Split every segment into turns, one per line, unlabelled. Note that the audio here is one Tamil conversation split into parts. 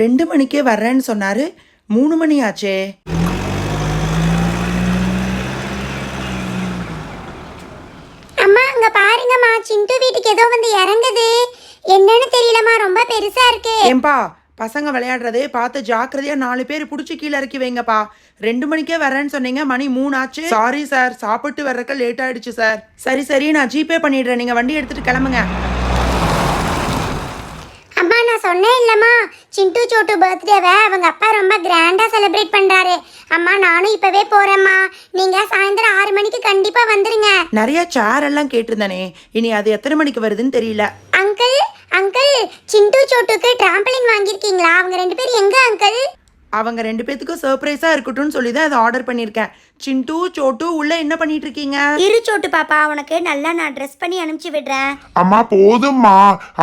ரெண்டு மணிக்கே வர்றேன்னு சொன்னாரு. மூணு மணி ஆச்சே
அம்மா அங்க பாருங்கம்மா. சிண்டு வீட்டுக்கு ஏதோ வந்து இறங்குது. என்னன்னு தெரியலம்மா ரொம்ப பெருசா இருக்கு.
ஏன்பா பசங்க விளையாடுறதே பார்த்து ஜாக்கிரதையா நாலு பேர் பிடிச்சி கீழே இறக்கி வைங்கப்பா. ரெண்டு மணிக்கே வரேன்னு சொன்னீங்க மணி மூணு ஆச்சு சாரி சார் சாப்பிட்டு வர்றக்க லேட் ஆயிடுச்சு சார் சரி சரி நான் ஜிபே பண்ணிடுறேன். நீங்க வண்டி எடுத்துட்டு கிளம்புங்க.
சொன்னேன் இல்லம்மா. சிண்டு சோட்டு பர்த்டேவை அவங்க அப்பா ரொம்ப கிராண்டா செலிப்ரேட் பண்றாரு. அம்மா நானும் இப்பவே போறேம்மா. நீங்க சாயந்தரம் ஆறு மணிக்கு கண்டிப்பா வந்துருங்க.
நிறைய சேர் எல்லாம் கேட்டிருந்தானே. இனி அது எத்தனை மணிக்கு வருதுன்னு தெரியல.
அங்கிள் அங்கிள் சிண்டு சோட்டுக்கு டிராம்பலின் வாங்கியிருக்கீங்களா? அவங்க ரெண்டு பேரும் எங்க அங்கிள்
அவங்க ரெண்டு பேத்துக்கும் சர்ப்ரைஸா இருக்கட்டும்னு சொல்லி தான் அதை ஆர்டர் பண்ணியிருக்கேன். சிண்டு சோட்டு உள்ள என்ன பண்ணிட்டு இருக்கீங்க
இரு சோட்டு பாப்பா உனக்கு நல்லா நான் ட்ரெஸ் பண்ணி அனுப்பிச்சு விடுறேன்.
அம்மா போதும்மா.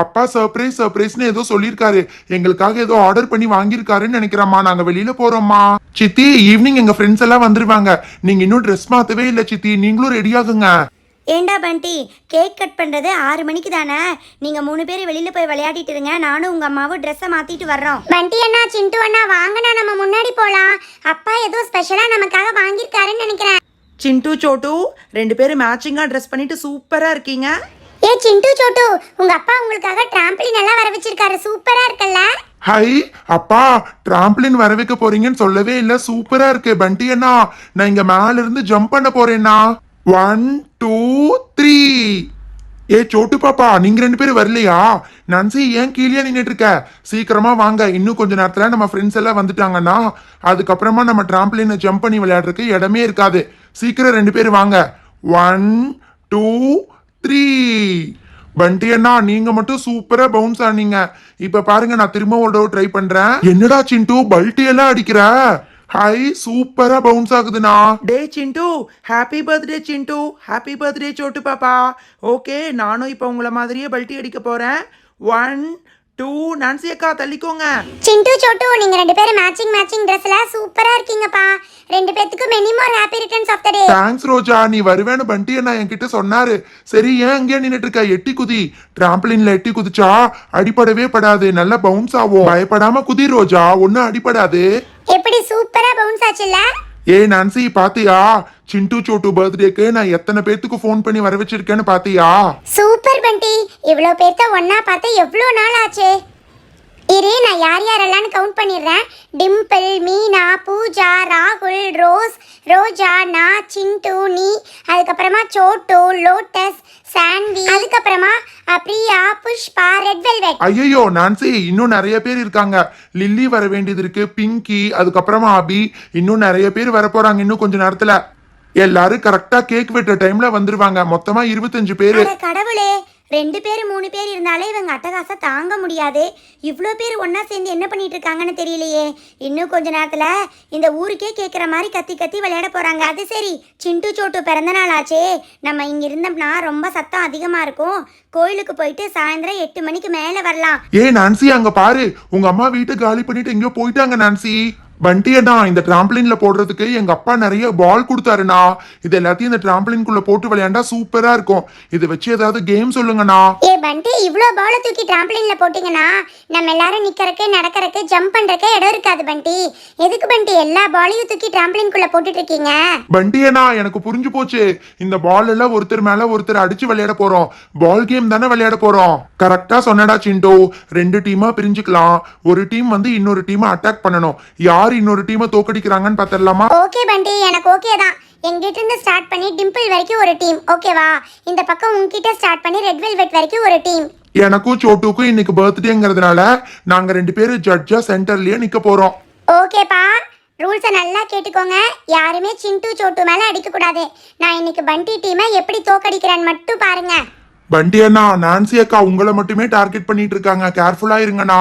அப்பா சர்ப்ரைஸ் சர்ப்ரைஸ்னு ஏதோ சொல்லியிருக்காரு. எங்களுக்காக ஏதோ ஆர்டர் பண்ணி வாங்கியிருக்காருன்னு நினைக்கிறேம்மா. நாங்க வெளியில போறோம்மா. சித்தி ஈவினிங் எங்க ஃப்ரெண்ட்ஸ் எல்லாம் வந்துருவாங்க. நீங்க இன்னும் ட்ரெஸ் மாத்தவே இல்ல சித்தி. நீங்களும் ரெடி ஆகுங்க.
ஏண்டா பண்டி? கேக் கட் பண்ணுறது ஆறு மணிக்கு தானே? நீங்கள் மூணு பேர் வெளியில் போய் விளையாடிட்டு இருங்க. நானும் உங்கள் அம்மாவும் ட்ரெஸ்ஸை மாற்றிட்டு வர்றோம். பண்டி அண்ணா சிண்டு அண்ணா வாங்கண்ணா நம்ம முன்னாடி போகலாம் அப்பா ஏதோ ஸ்பெஷலாக நமக்காக வாங்கியிருக்காருன்னு நினைக்கிறேன்.
சிண்டு சோட்டு ரெண்டு பேரும் மேட்சிங்கா ட்ரெஸ் பண்ணிட்டு சூப்பரா இருக்கீங்க.
ஏ சிண்டு சோட்டு உங்கள் அப்பா உங்களுக்காக டிராம்பலின் எல்லாம் வர வச்சிருக்காரு. சூப்பராக இருக்குல்ல?
ஹை அப்பா டிராம்ப்ளின் வர வைக்க போறீங்கன்னு சொல்லவே இல்ல. சூப்பரா இருக்கு பண்டி அண்ணா. நான் இங்க மேல இருந்து ஜம்ப் பண்ண போறேன்னா ஒன் டூ த்ரீ ஏ சோட்டு பாப்பா நீங்க ரெண்டு பேரும் வரலையா? நன்சி ஏன் கீழே நின்றுட்டு இருக்க? சீக்கிரமா வாங்க. இன்னும் கொஞ்ச நேரத்துல நம்ம ஃப்ரெண்ட்ஸ் எல்லாம் வந்துட்டாங்கன்னா அதுக்கப்புறமா நம்ம டிராம்ப்ளினை ஜம்ப் பண்ணி விளையாடுறதுக்கு இடமே இருக்காது. சீக்கிரம் ரெண்டு பேரும் வாங்க. ஒன் டூ த்ரீ பண்டி அண்ணா நீங்க மட்டும் சூப்பரா பவுன்ஸ் ஆனீங்க. இப்ப பாருங்க நான் திரும்ப ஒரு ட்ரை பண்றேன். என்னடா சிண்டு பல்ட்டி எல்லாம் அடிக்கிற? ஹை சூப்பரா பவுன்ஸ் ஆகுதுண்ணா.
டே Sindu happy birthday Sindu happy birthday Chottu பாப்பா. ஓகே நானும் இப்போ உங்களை மாதிரியே பல்ட்டி அடிக்க போறேன். ஒன் டூ நான்சி அக்கா தள்ளிக்கோங்க.
சிண்டு சோட்டு நீங்கள் ரெண்டு பேரும் மேட்சிங் மேட்சிங் ட்ரெஸ்ஸில் சூப்பராக இருக்கீங்கப்பா. ரெண்டு பேத்துக்கும் many more happy returns of the day
thanks Roja. நீ வருவேன்னு பண்டி அண்ணா என்கிட்ட சொன்னாரு. சரி ஏன் அங்கேயே நின்னுட்டு இருக்க எட்டி குதி. டிராம்பலின்ல எட்டி குதிச்சா அடிபடவே படாது. நல்லா பவுன்ஸ் ஆகும். பயப்படாம குதி ரோஜா. ஒன்னும் அடிபடாது.
எப்படி சூப்பராக பவுன்ஸ் ஆச்சுல்ல?
ஏ நான்சி பாத்தியா? சிண்டு சோட்டு பர்த்டேக்கு நான் எத்தனை பேத்துக்கு ஃபோன் பண்ணி வர வச்சிருக்கேன்னு பாத்தியா?
சூப்பர் பண்டி. இவ்வளோ பேர்த்த ஒன்னா பார்த்து எவ்வளோ நாள் ஆச்சு இரு நான் யார் யாரெல்லாம் கவுண்ட் பண்ணிடுறேன். டிம்பிள் மீனா பூஜா ராகுல் ரோஜா நான் சிண்டு நீ அதுக்கப்புறமா சோட்டு லோட்டஸ் சாண்டி அதுக்கப்புறமா பிரியா புஷ்பா ரெட் வெல்வெட்.
ஐயோ நான்சி இன்னும் நிறைய பேர் இருக்காங்க. லில்லி வர வேண்டியது இருக்கு பிங்கி அதுக்கப்புறமா அபி இன்னும் நிறைய பேர் வர போறாங்க இன்னும் கொஞ்ச நேரத்துல. எல்லாரும் கரெக்டா கேக் வெட்டுற டைம்ல வந்துருவாங்க. மொத்தமா இருபத்தஞ்சு பேரு.
கடவுளே ரெண்டு பேர் மூணு பேர் இருந்தாலே இவங்க அட்டகாசம் தாங்க முடியாது. இவ்வளோ பேர் ஒன்றா சேர்ந்து என்ன பண்ணிட்டு இருக்காங்கன்னு தெரியலையே. இன்னும் கொஞ்ச நேரத்தில் இந்த ஊருக்கே கேட்குற மாதிரி கத்தி கத்தி விளையாட போகிறாங்க அது சரி சிண்டு சோட்டு பிறந்த நாள் ஆச்சே. நம்ம இங்கே இருந்தோம்னா ரொம்ப சத்தம் அதிகமாக இருக்கும். கோயிலுக்கு போயிட்டு சாயந்தரம் எட்டு மணிக்கு மேலே வரலாம்.
ஏ நான்சி அங்கே பாரு. உங்கள் அம்மா வீட்டை காலி பண்ணிட்டு எங்கேயோ போயிட்டாங்க நான்சி. பண்டி அண்ணா இந்த டிராம்பலின்ல போடுறதுக்கு எங்க அப்பா நிறைய பால் கொடுத்தாருண்ணா. இது எல்லாத்தையும் இந்த டிராம்பலின்குள்ள போட்டு விளையாண்டா சூப்பரா இருக்கும். இதை வச்சு ஏதாவது கேம் சொல்லுங்கண்ணா.
ஏ பண்டி இவ்வளோ பாலை தூக்கி டிராம்பலினில் போட்டிங்கன்னா நம்ம எல்லாரும் நிற்கிறக்கு நடக்கிறக்கு ஜம்ப் பண்ணுறக்கு இடம் இருக்காது பண்டி. எதுக்கு பண்டி எல்லா பாலையும் தூக்கி டிராம்பலின்குள்ளே போட்டுட்டு இருக்கீங்க?
பண்டி அண்ணா எனக்கு புரிஞ்சு போச்சு. இந்த பால் எல்லாம் ஒருத்தர் மேல ஒருத்தர் அடிச்சு விளையாட போறோம். பால் கேம் தானே விளையாட போறோம். கரெக்டா சொன்னடா சிண்டோ. ரெண்டு டீமா பிரிஞ்சுக்கலாம். ஒரு டீம் வந்து இன்னொரு டீமை அட்டாக் பண்ணணும். யார் இன்னொரு டீமை தோக்கடிக்கிறாங்கன்னு பாத்திரலாமா
ஓகே பண்டி. எனக்கு ஓகே தான். எங்கிட்ட இருந்து ஸ்டார்ட் பண்ணி டிம்பிள் வரைக்கும் ஒரு டீம் ஓகேவா இந்த பக்கம் உங்ககிட்ட ஸ்டார்ட் பண்ணி ரெட் வெல்வெட் வரைக்கும் ஒரு டீம்
எனக்கும் சோட்டுக்கும் இன்னைக்கு பர்த்டேங்கிறதுனால நாங்க ரெண்டு பேரும் ஜட்ஜா சென்டர்லயே நிக்க போறோம்.
ஓகேப்பா ரூல்ஸை நல்லா கேட்டுக்கோங்க. யாருமே சிண்டு சோட்டு மேலே அடிக்கக்கூடாது நான் இன்னைக்கு பண்டி டீமை எப்படி தோக்கடிக்கிறேன்னு மட்டும் பாருங்க.
பண்டி அண்ணா நான்சி அக்கா உங்களை மட்டுமே டார்கெட் பண்ணிட்டு இருக்காங்க. கேர்ஃபுல்லா இருங்கண்ணா.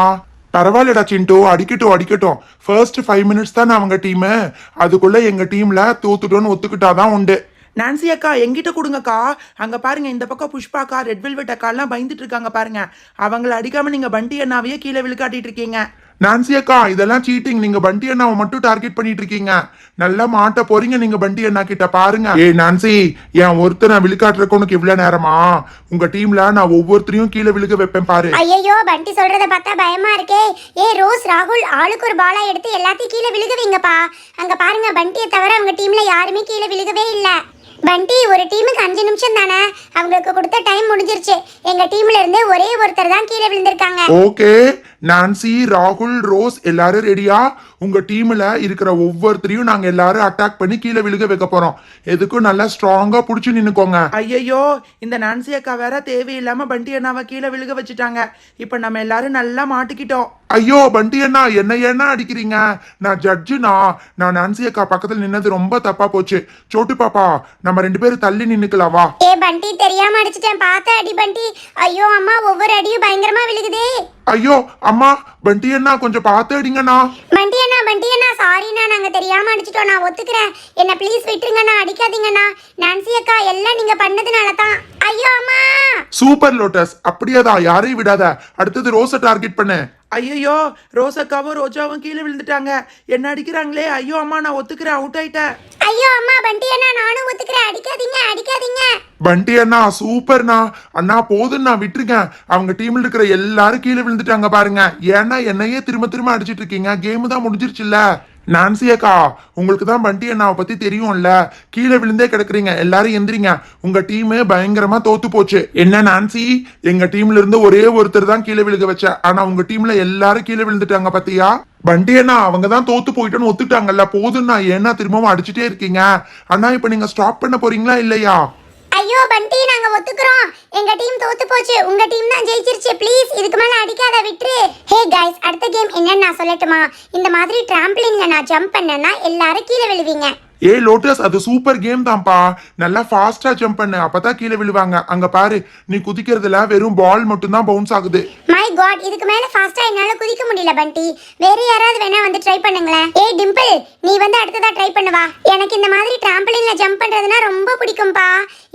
பரவாயில்லடா சிண்டோ அடிக்கட்டும் அடிக்கட்டும். ஃபர்ஸ்ட் ஃபைவ் மினிட்ஸ் தான் அவங்க டீமு அதுக்குள்ள எங்க டீம்ல தோத்துட்டோன்னு ஒத்துக்கிட்டாதான் உண்டு.
நான்சி அக்கா எங்கிட்ட கொடுங்கக்கா. அங்க பாருங்க இந்த பக்கம் புஷ்பாக்கா ரெட் வெல்வெட் அக்கா எல்லாம் பயந்துட்டு இருக்காங்க பாருங்க. அவங்கள அடிக்காம நீங்க பண்டி அண்ணாவையே கீழே விழுக்காட்டிட்டு இருக்கீங்க.
நான்சி அக்கா இதெல்லாம் சீட்டிங் நீங்க பண்டி அண்ணாவை மட்டும் டார்கெட் பண்ணிட்டு இருக்கீங்க. நல்லா மாட்ட போறீங்க நீங்க பண்டி அண்ணா கிட்ட பாருங்க. ஏய் நான்சி என் ஒருத்தர் நான் விழுக்காட்டுறக்கு உனக்கு இவ்வளவு நேரமா? உங்க டீம்ல நான் ஒவ்வொருத்தரையும் கீழே விழுக வைப்பேன் பாரு.
ஐயோ பண்டி சொல்றத பார்த்தா பயமா இருக்கே. ஏ ரோஸ் ராகுல் ஆளுக்கு ஒரு பாலா எடுத்து எல்லாத்தையும் கீழே விழுகுவீங்கப்பா அங்க பாருங்க பண்டியை தவிர அவங்க டீம்ல யாருமே கீழே விழுகவே இல்ல. பண்டி ஒரு டீமுக்கு அஞ்சு நிமிஷம் தானே? அவங்களுக்கு கொடுத்த டைம் முடிஞ்சிருச்சு. எங்க டீம்ல இருந்து ஒரே ஒருத்தர் தான் கீழே விழுந்திருக்காங்க.
ஓகே நான்சி ராகுல் ரோஸ் எல்லாரும் ரெடியா உங்க டீம்ல இருக்கிற ஒவ்வொருத்தரையும் நாங்க எல்லாரும் அட்டாக் பண்ணி கீழே விழுக வைக்க போறோம். எதுக்கும் நல்லா ஸ்ட்ராங்கா புடிச்சு நின்னுக்கோங்க.
ஐயையோ இந்த நான்சி அக்கா வேற தேவையில்லாம பண்டி அண்ணாவை கீழே விழுக வச்சுட்டாங்க. இப்போ நம்ம எல்லாரும் நல்லா மாட்டிக்கிட்டோம்.
ஐயோ பண்டி அண்ணா என்ன என்ன அடிக்கிறீங்க? நான் ஜட்ஜுனா நான் நான்சி அக்கா பக்கத்துல நின்னது ரொம்ப தப்பா போச்சு. சோட்டு பாப்பா நம்ம ரெண்டு பேரும் தள்ளி நின்னுக்கலாம் வா.
ஏ பண்டி தெரியாம அடிச்சிட்டேன். பார்த்த அடி பண்டி. ஐயோ அம்மா ஒவ்வொரு அடியும் பயங்கரமா விழுகுதே.
ஐயோ அம்மா பண்டி அண்ணா கொஞ்சம் பார்த்து அடிங்கண்ணா.
பண்டி அண்ணா பண்டி அண்ணா சாரிண்ணா நாங்க தெரியாம அடிச்சிட்டோம். நான் ஒத்துக்கிறேன். என்ன ப்ளீஸ் விட்டுருங்கண்ணா அடிக்காதீங்கண்ணா. நான்சி அக்கா எல்லாம் நீங்க பண்ணதுனால தான். ஐயோ அம்மா!
சூப்பர் லோட்டஸ் அப்படியேதான் யாரையும் விடாத. அடுத்தது ரோஸை டார்கெட் பண்ணு.
ஐயோ ரோசக்காவும் ரோஜாவும் கீழே விழுந்துட்டாங்க. என்ன அடிக்கிறாங்களே? ஐயோ அம்மா நான் ஒத்துக்கிறேன். அவுட் ஆயிட்டேன்.
ஐயோ அம்மா பண்டி அண்ணா நானும் ஒத்துக்கிறேன். அடிக்காதீங்க
பண்டி அண்ணா சூப்பர்ண்ணா அண்ணா. போதும்ண்ணா விட்டுருங்க. அவங்க டீம்ல இருக்கிற எல்லாரும் கீழே விழுந்துட்டாங்க பாருங்க. ஏன்னா என்னையே திரும்ப திரும்ப அடிச்சிட்டு இருக்கீங்க. கேம் தான் முடிஞ்சிருச்சுல்ல. நான்சி அக்கா உங்களுக்கு தான் பண்டி அண்ணாவை பத்தி தெரியும்ல. கீழே விழுந்தே கிடக்குறீங்க. எல்லாரும் எந்திரிங்க. உங்க டீம் பயங்கரமா தோத்து போச்சு. என்ன நான்சி எங்க டீம்ல இருந்து ஒரே ஒருத்தர் தான் கீழே விழுக வச்ச. ஆனா உங்க டீம்ல எல்லாரும் கீழே விழுந்துட்டாங்க பத்தியா? பண்டி அண்ணா அவங்க தான் தோத்து போயிட்டோன்னு ஒத்துட்டாங்கல்ல போதும்ண்ணா. ஏன்னா திரும்பவும் அடிச்சுட்டே இருக்கீங்க. அண்ணா இப்ப நீங்க ஸ்டாப் பண்ண போறீங்களா இல்லையா?
ஐயோ பண்டி நாங்க ஒத்துக்கிறோம். எங்க டீம் தோத்து போச்சு. உங்க டீம் தான் ஜெயிச்சிருச்சு. ப்ளீஸ் இதுக்கு மேல அடிக்காத விட்டுரு. ஹே கைஸ் அடுத்த கேம் என்னன்னு நான் சொல்லட்டுமா? இந்த மாதிரி டிராம்பிளின்ல நான் ஜம்ப் பண்ணேன்னா எல்லாரும் கீழே விழுவீங்க.
ஏய் லோட்டஸ் அது சூப்பர் கேம் தான்ப்பா. நல்லா ஃபாஸ்டா ஜம்ப் பண்ணு. அப்பதான் கீழே விழுவாங்க. அங்க பாரு நீ குதிக்கிறதுல வெறும் பால் மட்டும் தான் பவுன்ஸ் ஆகுது.
மை காட் இதுக்கு மேல ஃபாஸ்டா என்னால குதிக்க முடியல பண்டி. வேற யாராவது வேணா வந்து ட்ரை பண்ணுங்களேன். ஏய் டிம்பிள் நீ வந்து அடுத்ததா ட்ரை பண்ணுவா எனக்கு இந்த மாதிரி டிராம்பலின்ல ஜம்ப் பண்றதுனா ரொம்ப பிடிக்கும்பா.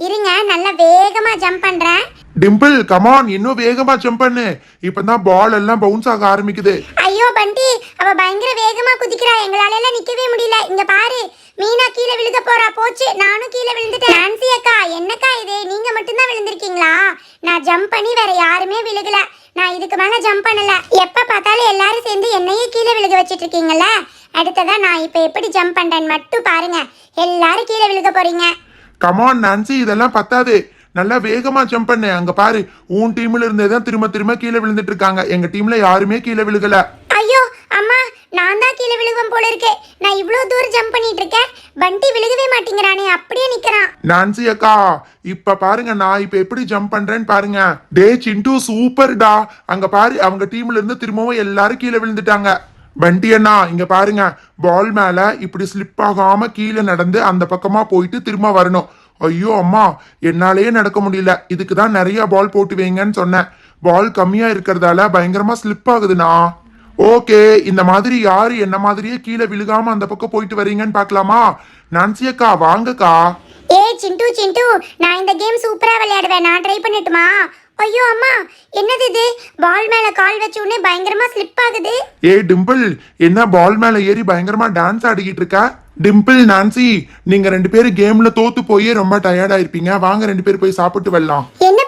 இருங்க நல்லா வேகமா ஜம்ப் பண்றேன்.
டிம்பிள் கமான் இன்னும் வேகமா ஜம்ப் பண்ணு. இப்பதான் பால் எல்லாம் பவுன்ஸ் ஆக ஆரம்பிக்குது.
ஐயோ பண்டி அவ பயங்கர வேகமா குதிக்கிறா. எங்களால எல்லாம் நிக்கவே முடியல. இங்க பாரு மீனா கீழே விழுக போறா. போச்சு. நானும் கீழே விழுந்துட்டேன். நான்சி அக்கா என்னக்கா இது? நீங்க மட்டும்தான் விழுந்திருக்கீங்களா? நான் ஜம்ப் பண்ணி வேற யாருமே விழுகல. நான் இதுக்கு மேல ஜம்ப் பண்ணல. எப்ப பார்த்தாலும் எல்லாரும் சேர்ந்து என்னையே கீழே விழுக வச்சிட்டு இருக்கீங்கல்ல? அடுத்ததா நான் இப்ப எப்படி ஜம்ப் பண்றேன்னு மட்டும் பாருங்க. எல்லாரும் கீழே விழுக போறீங்க.
கமான் நான்சி இதெல்லாம் பத்தாது. நல்லா வேகமா ஜம்ப் பண்ணு. அங்க பாரு. உன் டீம்ல இருந்தே தான் திரும்ப திரும்ப கீழே விழுந்துட்டு இருக்காங்க. எங்க டீம்ல யாருமே கீழே விழுகல.
ஐயோ அம்மா நான் தான் கீழே விழுவேன் போல இருக்கே. நான் இவ்வளோ தூரம் ஜம்ப் பண்ணிட்டு இருக்கேன். வண்டி விழுகவே மாட்டேங்கிறானே அப்படியே நிக்கிறான்.
நான்சி அக்கா இப்ப பாருங்க நான் இப்ப எப்படி ஜம்ப் பண்றேன்னு பாருங்க. டே சிண்டு சூப்பர்டா அங்க பாரு அவங்க டீம்ல இருந்து திரும்பவும் எல்லாரும் கீழே விழுந்துட்டாங்க. பண்டி அண்ணா இங்க பாருங்க. பால் மேல இப்படி ஸ்லிப் ஆகாம கீழே நடந்து அந்த பக்கமா போயிட்டு திரும்ப வரணும். ஐயோ அம்மா என்னாலேயே நடக்க முடியல. இதுக்கு தான் நிறைய பால் போட்டு வைங்கன்னு சொன்னேன். பால் கம்மியா இருக்கிறதால பயங்கரமா ஸ்லிப் ஆகுதுண்ணா. ஓகே இந்த மாதிரி யாரு என்ன மாதிரியே கீழே விழுகாம அந்த பக்கம் போயிட்டு வரீங்கன்னு பார்க்கலாமா? நான்சி அக்கா வாங்கக்கா.
ஏய் சிண்டு சிண்டு நான் இந்த கேம் சூப்பரா விளையாடுவேன். நான் ட்ரை பண்ணட்டுமா? ஐயோ அம்மா என்னது இது? பால் மேல கால் வச்ச உடனே பயங்கரமா ஸ்லிப் ஆகுது.
ஏய் டிம்பிள் என்ன பால் மேல ஏறி பயங்கரமா டான்ஸ் ஆடிக்கிட்டு இருக்க? டிம்பிள் நான்சி நீங்க ரெண்டு பேரும் கேம்ல தோத்து போய் ரொம்ப டயர்டா இருப்பீங்க வாங்க ரெண்டு பேரும் போய் சாப்பிட்டு வரலாம்.
என்ன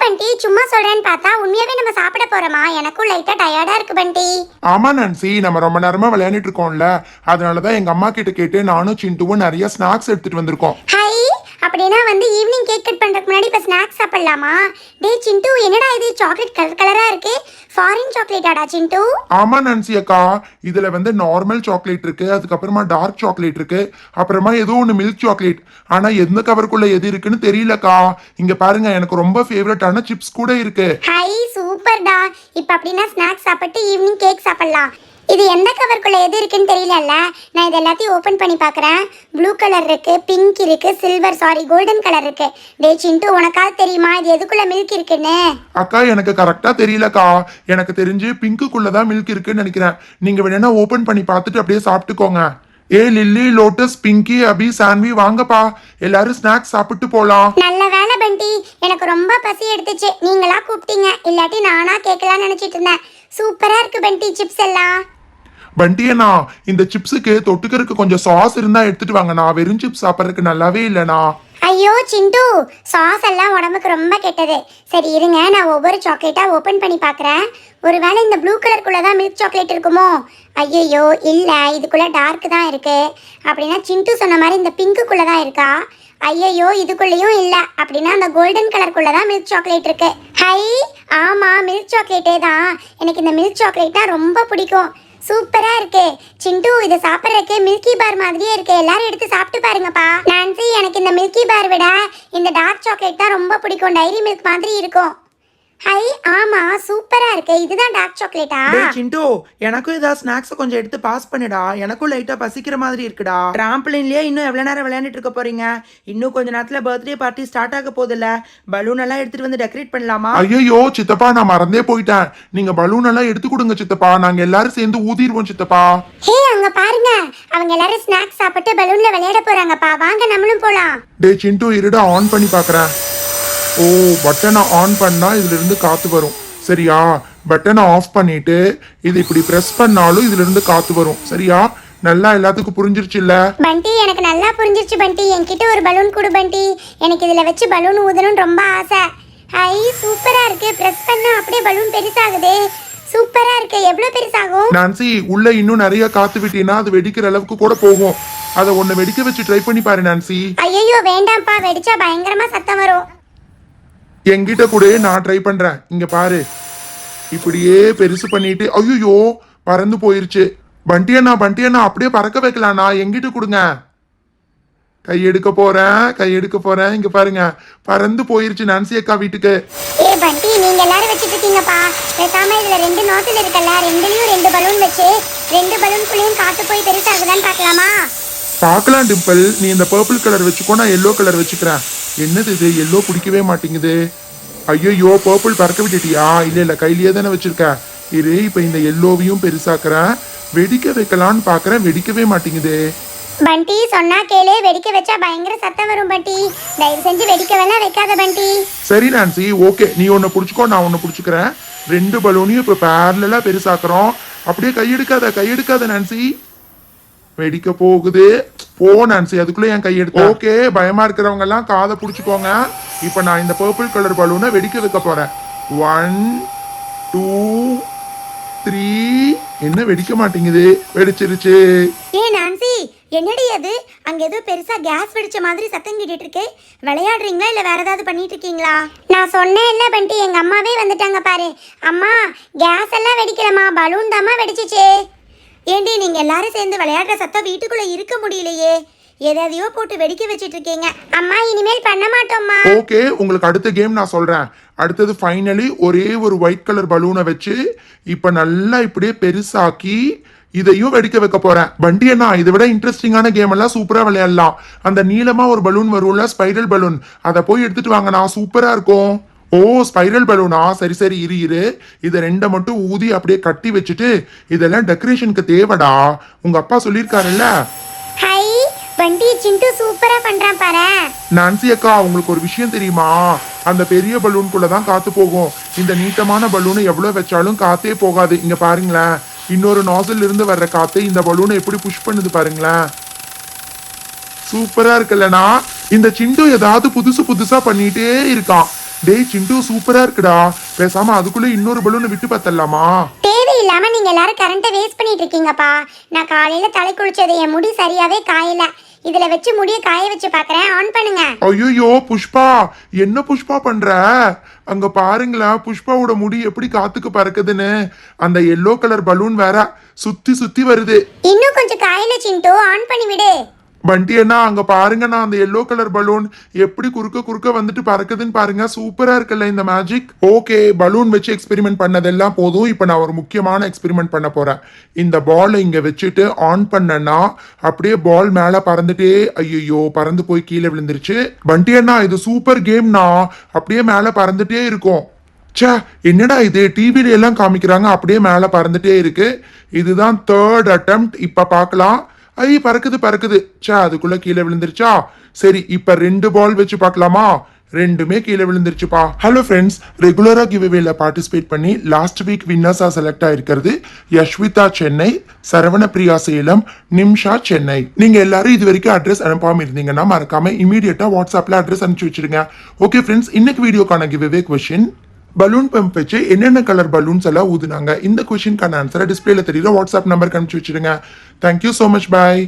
சும்மா சொல்றேன்னு பார்த்தா உண்மையாவே நம்ம சாப்பிட போறோமா? எனக்கும் லைட்டா டயர்டா இருக்கு பண்டி.
ஆமா நான்சி. நம்ம ரொம்ப நேரமா விளையாண்டுட்டு இருக்கோம்ல. அதனாலதான் எங்க அம்மா கிட்ட கேட்டு நானும் சிண்டுவும் நிறைய ஸ்நாக்ஸ் எடுத்துட்டு வந்திருக்கோம்.
ஹை அப்படின்னா வந்து ஈவினிங் கேக் கட் பண்றதுக்கு முன்னாடி இப்ப ஸ்நாக்ஸ் சாப்பிடலாமா? டேய் சிண்டு என்னடா இது? சாக்லேட் கலர் கலரா இருக்கு. ஃபாரின் சாக்லேட்டாடா சிண்டு.
ஆமா நான்சி அக்கா. இதுல வந்து நார்மல் சாக்லேட் இருக்கு அதுக்கப்புறமா டார்க் சாக்லேட் இருக்கு அப்புறமா ஏதோ ஒன்று மில்க் சாக்லேட் ஆனா எந்த கவருக்குள்ள எது இருக்குன்னு தெரியலக்கா. இங்க பாருங்க எனக்கு ரொம்ப ஃபேவரட்டான சிப்ஸ் கூட இருக்கு.
ஹை சூப்பர்டா இப்போ அப்படின்னா ஸ்நாக்ஸ் சாப்பிட்டு ஈவினிங் கேக் சாப்பிடலாம். இது எந்த கவருக்குள்ள எது இருக்குன்னு தெரியலல்ல. நான் இது எல்லாத்தையும் ஓபன் பண்ணி பார்க்கறேன். ப்ளூ கலர் இருக்கு பிங்க் இருக்கு சில்வர் சாரி கோல்டன் கலர் இருக்கு. டே சிண்டு உனக்காவது தெரியுமா? இது எதுக்குள்ள மில்க் இருக்குன்னு?
அக்கா எனக்கு கரெக்டா தெரியலக்கா. எனக்கு தெரிஞ்சு பிங்க்குள்ள தான் மில்க் இருக்குன்னு நினைக்கிறேன். நீங்க வேணா ஓபன் பண்ணி பார்த்துட்டு அப்படியே சாப்பிட்டுக்கோங்க. ஏ லில்லி லோட்டஸ் பிங்கி அபி சான்வி வாங்கப்பா. எல்லாரும் ஸ்நாக்ஸ் சாப்பிட்டு போலாம்.
நல்ல வேலை பண்டி. எனக்கு ரொம்ப பசி எடுத்துச்சு. நீங்களா கூப்பிட்டீங்க. இல்லாட்டி நானா கேட்கலாம்னு நினைச்சிட்டு இருந்தேன். சூப்பரா இருக்கு பண்டி சிப்ஸ் எல்லாம்.
பண்டியண்ணா இந்த சிப்ஸுக்கு தொட்டுக்கறதுக்கு கொஞ்சம் சாஸ் இருந்தா எடுத்துட்டு வாங்கண்ணா வெறும் சிப்ஸ் சாப்பிட்றதுக்கு நல்லாவே இல்லைண்ணா.
ஐயோ சிண்டு. சாஸ் எல்லாம் உடம்புக்கு ரொம்ப கெட்டது. சரி இருங்க. நான் ஒவ்வொரு சாக்லேட்டாக ஓப்பன் பண்ணி பார்க்குறேன். ஒருவேளை இந்த ப்ளூ கலருக்குள்ளே தான் மில்க் சாக்லேட் இருக்குமோ? ஐயையோ இல்லை. இதுக்குள்ளே டார்க் தான் இருக்கு. அப்படின்னா சிண்டு சொன்ன மாதிரி இந்த பிங்க்குள்ளே தான் இருக்கா? ஐயையோ இதுக்குள்ளேயும் இல்லை. அப்படின்னா அந்த கோல்டன் கலருக்குள்ளே தான் மில்க் சாக்லேட் இருக்கு. ஹை ஆமாம் மில்க் சாக்லேட்டே தான். எனக்கு இந்த மில்க் சாக்லேட்னா ரொம்ப பிடிக்கும். சூப்பரா இருக்கு. சிண்டு இதை சாப்பிட்றதுக்கு மில்கி பார் மாதிரியே இருக்கு. எல்லாரும் எடுத்து சாப்பிட்டு பாருங்கப்பா. நான்சி எனக்கு இந்த மில்கி பார் விட இந்த டார்க் சாக்லேட் தான் ரொம்ப பிடிக்கும். டைரி மில்க் மாதிரி இருக்கும். ஹை ஆமா சூப்பரா இருக்கு. இதுதான் டார்க் சாக்லேட்டா
டேய் சிண்டு எனக்கும் ஏதாவது ஸ்நாக்ஸ் கொஞ்சம் எடுத்து பாஸ் பண்ணுடா. எனக்கும் லைட்டா பசிக்கிற மாதிரி இருக்குடா. டிராம்பலின்லயே இன்னும் எவ்வளவு நேரம் விளையாண்டுட்டு இருக்க போறீங்க? இன்னும் கொஞ்ச நேரத்துல பர்த்டே பார்ட்டி ஸ்டார்ட் ஆக போகுதுல்ல. பலூன் எல்லாம் எடுத்துட்டு வந்து டெக்கரேட் பண்ணலாமா?
ஐயோ சித்தப்பா நான் மறந்தே போயிட்டேன். நீங்க பலூன் எல்லாம் எடுத்து கொடுங்க சித்தப்பா. நாங்க எல்லாரும் சேர்ந்து ஊதிடுவோம் சித்தப்பா.
ஹே அங்க பாருங்க. அவங்க எல்லாரும் ஸ்நாக்ஸ் சாப்பிட்டு பலூன்ல விளையாட போறாங்கப்பா. வாங்க நம்மளும் போலாம்.
டே சிண்டு இருடா ஆன் பண்ணி பார்க்கறேன் ஓ பட்டனை ஆன் பண்ணா இதுல இருந்து காத்து வரும். சரியா? பட்டனை ஆஃப் பண்ணிட்டு இது இப்படி பிரஸ் பண்ணாலும் இதுல இருந்து காத்து வரும். சரியா? நல்லா எல்லாத்துக்கும் புரிஞ்சிருச்சுல்ல
பண்டி எனக்கு நல்லா புரிஞ்சிருச்சு பண்டி. என்கிட்ட ஒரு பலூன் கொடு பண்டி. எனக்கு இதுல வச்சு பலூன் ஊதணும்னு ரொம்ப ஆசை. ஐ சூப்பரா இருக்கு. பிரஸ் பண்ணா அப்படியே பலூன் பெருசாகுதே. சூப்பரா இருக்கு. எவ்வளவு பெருசாகும்?
நான்சி உள்ள இன்னும் நிறைய காத்து விட்டீங்கன்னா அது வெடிக்கிற அளவுக்கு கூட போகும். அதை ஒன்னு வெடிக்க வச்சு ட்ரை பண்ணி பாரு நான்சி
ஐயோ வேண்டாம்ப்பா. வெடிச்சா பயங்கரமா சத்தம் வரும்.
என்கிட்ட கூட நான் ட்ரை பண்றேன். இங்க பாரு. இப்படியே பெருசு பண்ணிட்டு ஐயோ பறந்து போயிருச்சு. பண்டியண்ணா பண்டியண்ணா அப்படியே பறக்க வைக்கலாண்ணா எங்கிட்ட கொடுங்க. கை எடுக்க போறேன் கை எடுக்க போறேன். இங்க பாருங்க. பறந்து போயிருச்சு நான்சி அக்கா வீட்டுக்கு.
ஏ பண்டி நீங்க எல்லாரும் வச்சிட்டு இருக்கீங்கப்பா. பேசாம இதுல ரெண்டு நோட்டில் இருக்கல ரெண்டுலயும் ரெண்டு பலூன் வச்சு ரெண்டு பலூன்குள்ளேயும் காத்து போய் பெருசாகுதான்னு பார்க்கலாமா?
பார்க்கலாம் டிம்பிள். நீ இந்த பர்பிள் கலர் வச்சுக்கோ நான் எல்லோ கலர் வச்சுக்கிறேன். என்னது இது? எல்லோ பிடிக்கவே மாட்டேங்குது. ஐயோ பர்பிள் பறக்க விட்டுட்டியா? இல்ல இல்ல கையிலேயே தானே வச்சிருக்க. இரு இப்ப இந்த எல்லோவையும் பெருசாக்குறேன். வெடிக்க வைக்கலான்னு பாக்குறேன் வெடிக்கவே மாட்டேங்குது.
பண்டி சொன்னா கேளு. வெடிக்க வச்சா பயங்கர சத்தம் வரும் பண்டி. தயவு செஞ்சு வெடிக்க வேணா வைக்காத பண்டி.
சரி நான்சி. ஓகே. நீ ஒன்னு புடிச்சுக்கோ நான் ஒன்னு புடிச்சுக்கிறேன். ரெண்டு பலூனையும் இப்ப பேரலா பெருசாக்குறோம். அப்படியே கையெடுக்காத கையெடுக்காத நான்சி. வெடிக்க போகுது. போ நான்சி அதுக்குள்ள என் கையெடுத்து ஓகே. பயமா இருக்கிறவங்க எல்லாம் காதை புடிச்சுக்கோங்க. இப்ப நான் இந்த பர்பிள் கலர் பலூனை வெடிக்க வைக்க போறேன். ஒன் டூ த்ரீ என்ன வெடிக்க மாட்டேங்குது? வெடிச்சிருச்சு.
ஏ நான்சி என்னடி அது? அங்க ஏதோ பெருசா கேஸ் வெடிச்ச மாதிரி சத்தம் கேட்டுட்டு இருக்கு. விளையாடுறீங்களா இல்ல வேற ஏதாவது பண்ணிட்டு இருக்கீங்களா? நான் சொன்னேன் இல்ல பண்டி. எங்க அம்மாவே வந்துட்டாங்க பாரு. அம்மா கேஸ் எல்லாம் வெடிக்கலமா பலூன் தாம்மா வெடிச்சிச்சே. ஏண்டி நீங்க எல்லாரும் சேர்ந்து விளையாடுற சத்தம் வீட்டுக்குள்ள இருக்க முடியலையே. எதையோ போட்டு வெடிக்க வச்சிட்டு இருக்கீங்க அம்மா இனிமேல் பண்ண மாட்டோம்மா.
ஓகே உங்களுக்கு அடுத்த கேம் நான் சொல்றேன். அடுத்தது ஃபைனலி ஒரே ஒரு ஒயிட் கலர் பலூனை வச்சு இப்ப நல்லா இப்படியே பெருசாக்கி இதையும் வெடிக்க வைக்க போறேன். வண்டி அண்ணா இதை விட இன்ட்ரெஸ்டிங்கான கேம் எல்லாம் சூப்பரா விளையாடலாம். அந்த நீளமா ஒரு பலூன் வரும்ல ஸ்பைரல் பலூன் அதை போய் எடுத்துட்டு வாங்கண்ணா சூப்பரா இருக்கும். ஓ ஸ்பைரல் பலூனா சரி சரி இரு இரு. இதை ரெண்டை மட்டும் ஊதி அப்படியே கட்டி வச்சுட்டு இதெல்லாம் டெக்கரேஷனுக்கு தேவைடா. உங்க அப்பா சொல்லியிருக்காருல்ல?
ஹை வண்டி சிண்டு சூப்பரா பண்றான் பாரு.
நான்சி அக்கா உங்களுக்கு ஒரு விஷயம் தெரியுமா? அந்த பெரிய பலூனுக்குள்ள தான் காத்து போகும். இந்த நீட்டமான பலூனை எவ்வளவு வச்சாலும் காத்தே போகாது. இங்க பாருங்களேன். இன்னொரு நாசில் இருந்து வர்ற காத்து இந்த பலூனை எப்படி புஷ் பண்ணுது பாருங்களேன். சூப்பரா இருக்குல்லனா இந்த சிண்டு ஏதாவது புதுசு புதுசா பண்ணிட்டே இருக்கான். டேய் சிண்டு சூப்பரா இருக்குடா. பேசாம அதுக்குள்ள இன்னொரு பலூனை விட்டு பார்த்தலாமா
தேவையில்லாம நீங்க எல்லாரும் கரண்ட்டை வேஸ்ட் பண்ணிட்டு இருக்கீங்கப்பா. நான் காலையில தலை குளிச்சது என் முடி சரியாவே காயல. இதுல வச்சு முடிய காய வச்சு பாக்குறேன் ஆன் பண்ணுங்க.
ஐயோ புஷ்பா என்ன புஷ்பா பண்ற? அங்க பாருங்களேன் புஷ்பாவோட முடி எப்படி காத்துக்கு பறக்குதுன்னு. அந்த எல்லோ கலர் பலூன் வேற சுத்தி சுத்தி வருது.
இன்னும் கொஞ்சம் காயல சிண்டு. ஆன் பண்ணி விடு.
பண்டி அண்ணா அங்க பாருங்கண்ணா அந்த எல்லோ கலர் பலூன் எப்படி குறுக்க குறுக்க வந்துட்டு பறக்குதுன்னு பாருங்க. சூப்பரா இருக்குல்ல இந்த மேஜிக் ஓகே பலூன் வச்சு எக்ஸ்பெரிமெண்ட் பண்ணதெல்லாம் போதும். இப்போ நான் ஒரு முக்கியமான எக்ஸ்பெரிமெண்ட் பண்ண போறேன். இந்த பாலை இங்க வச்சுட்டு ஆன் பண்ணனா அப்படியே பால் மேல பறந்துட்டே ஐயோ பறந்து போய் கீழே விழுந்துருச்சு. பண்டி அண்ணா இது சூப்பர் கேம்னா அப்படியே மேல பறந்துட்டே இருக்கும். ச்சே என்னடா இது? டிவில எல்லாம் காமிக்கிறாங்க அப்படியே மேலே பறந்துட்டே இருக்கு. இதுதான் தேர்ட் அட்டெம்ப்ட் இப்ப பார்க்கலாம். ஐ பறக்குது பறக்குது. ச்சே அதுக்குள்ள கீழே விழுந்துருச்சா? சரி இப்ப ரெண்டு பால் வச்சு பார்க்கலாமா? ரெண்டுமே கீழே விழுந்துருச்சுப்பா. ஹலோ ஃப்ரெண்ட்ஸ் ரெகுலராக கிவ்வேல பார்ட்டிசிபேட் பண்ணி லாஸ்ட் வீக் வின்னர்ஸாக செலக்ட் ஆயிருக்கிறது யஷ்விதா சென்னை சரவணபிரியா சேலம் நிம்ஷா சென்னை. நீங்கள் எல்லாரும் இது வரைக்கும் அட்ரஸ் அனுப்பாமல் இருந்தீங்கன்னா மறக்காம இமீடியட்டாக வாட்ஸ்அப்பில் அட்ரஸ் அனுப்பிச்சு வச்சிருங்க. ஓகே ஃப்ரெண்ட்ஸ் இன்னைக்கு வீடியோக்கான கிவ்வே கொஷின் பலூன் பம்ப் வச்சு என்னென்ன கலர் பலூன்ஸ் எல்லாம் ஊதுனாங்க? இந்த கொஷின்கான ஆன்சரை டிஸ்பிளேல தெரியுற வாட்ஸ்அப் நம்பருக்கு அனுப்பிச்சு வச்சிருங்க. Thank you so much bye